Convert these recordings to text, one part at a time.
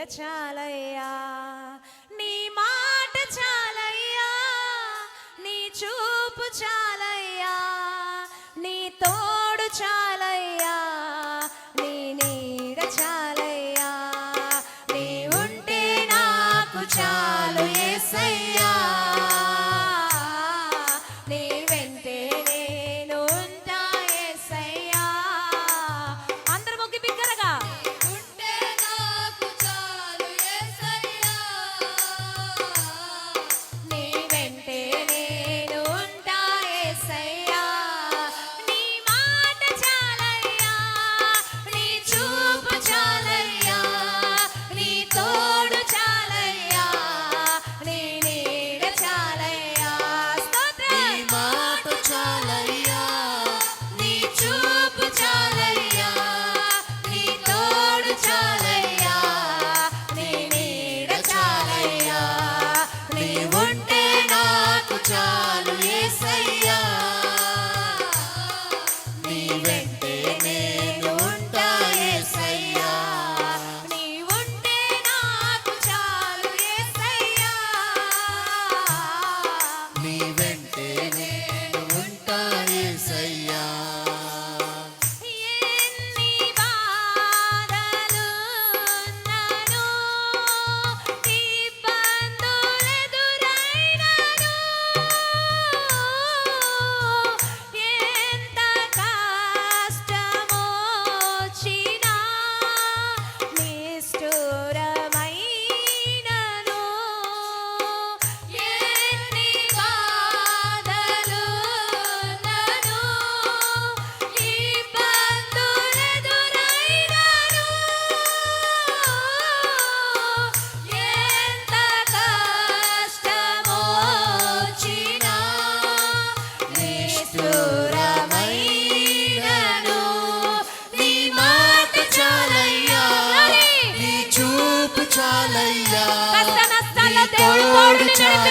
ఎడచాలయ్యా time.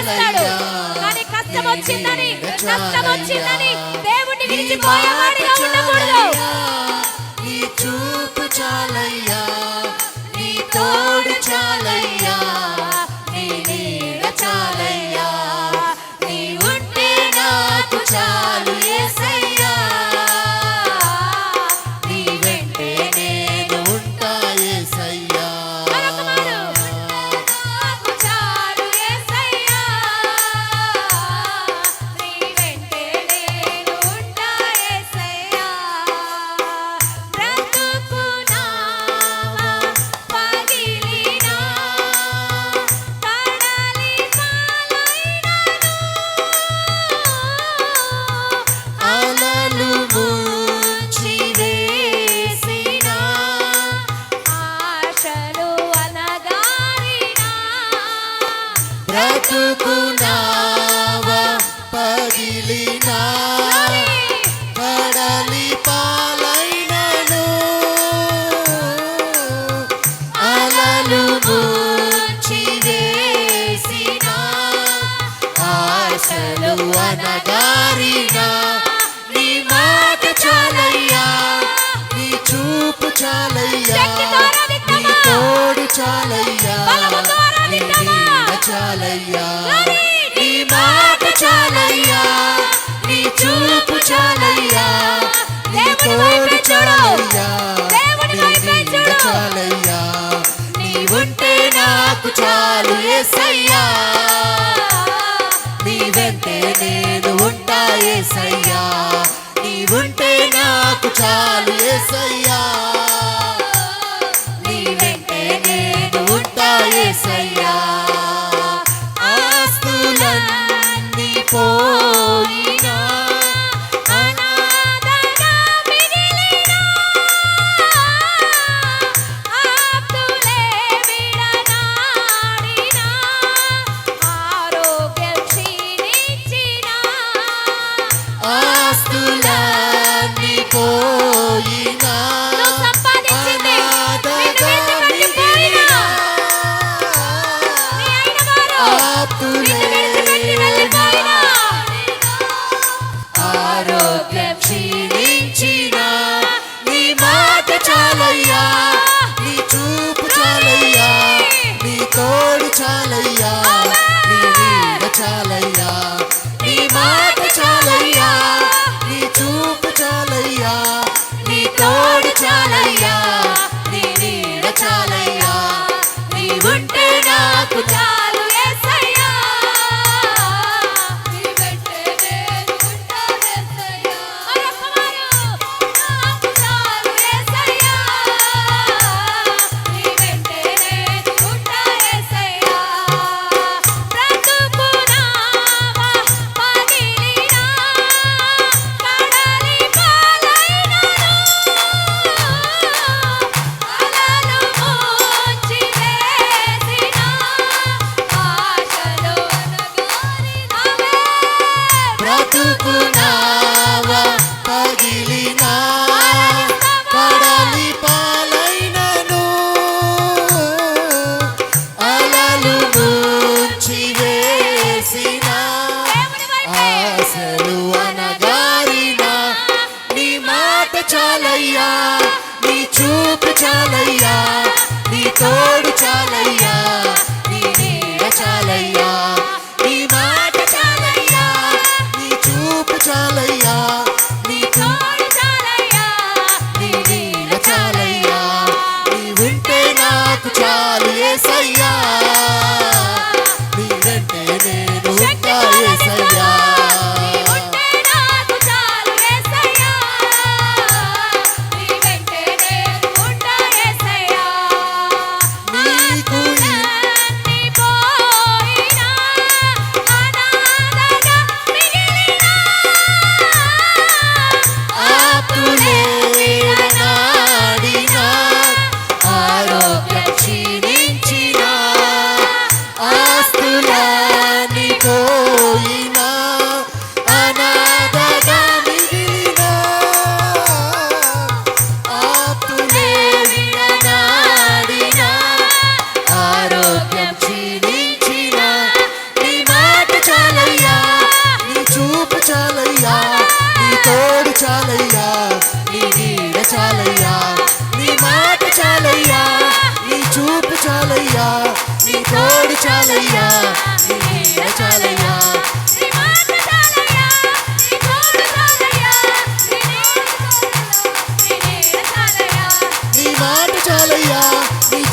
చేస్తాడు. కానీ కష్టం వచ్చిందని నష్టం వచ్చిందని దేవుడిని విడిచిపోయేవాడిగా ఉండకూడదు. చాలయ్యా. నీ మాట చాలయ్యా. నీ చూపు చాలయ్యా. నీ తోడు చాలయ్యా. చాలయ్యా. నీ ఉంటే నాకు చాలు ఏసయ్యా. నీ వెంటే నేను ఉంటా ఏసయ్యా. నీ ఉంటే నాకు చాలు சாலை tonight.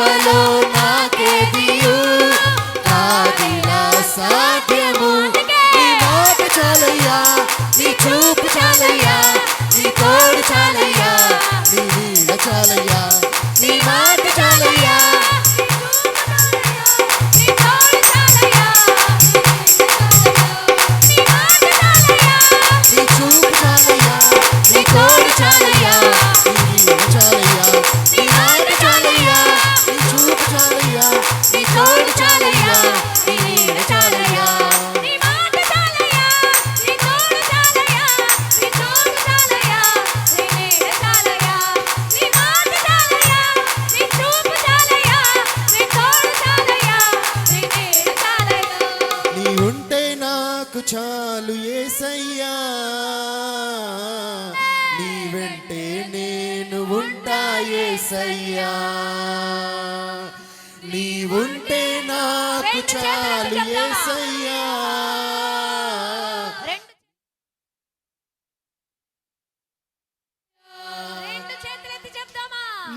కృపలో నాకెదియు నాది నా సాధ్యము. నీ మాట చాలయ్యా నీ చూపు చాలయ్యా నీ తోడు చాలయ్యా నీ నీడ చాలయ్యా. ఏసయ్యా నీవుంటే నాకు చాలు ఏసయ్యా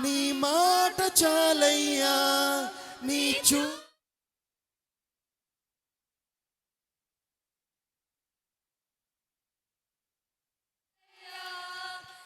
నీ మాట చాలయ్యా. నీ చూ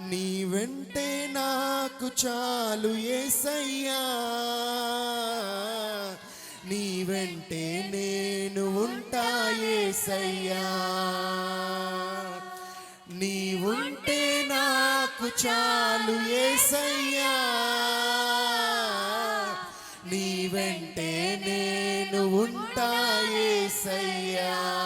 నీ వెంటే నాకు చాలు ఏసయ్యా. నీ వెంటే నేను ఉంటా ఏసయ్యా. నీ ఉంటే నాకు చాలు ఏసయ్యా. నీ వెంటే నేను ఉంటా ఏసయ్యా.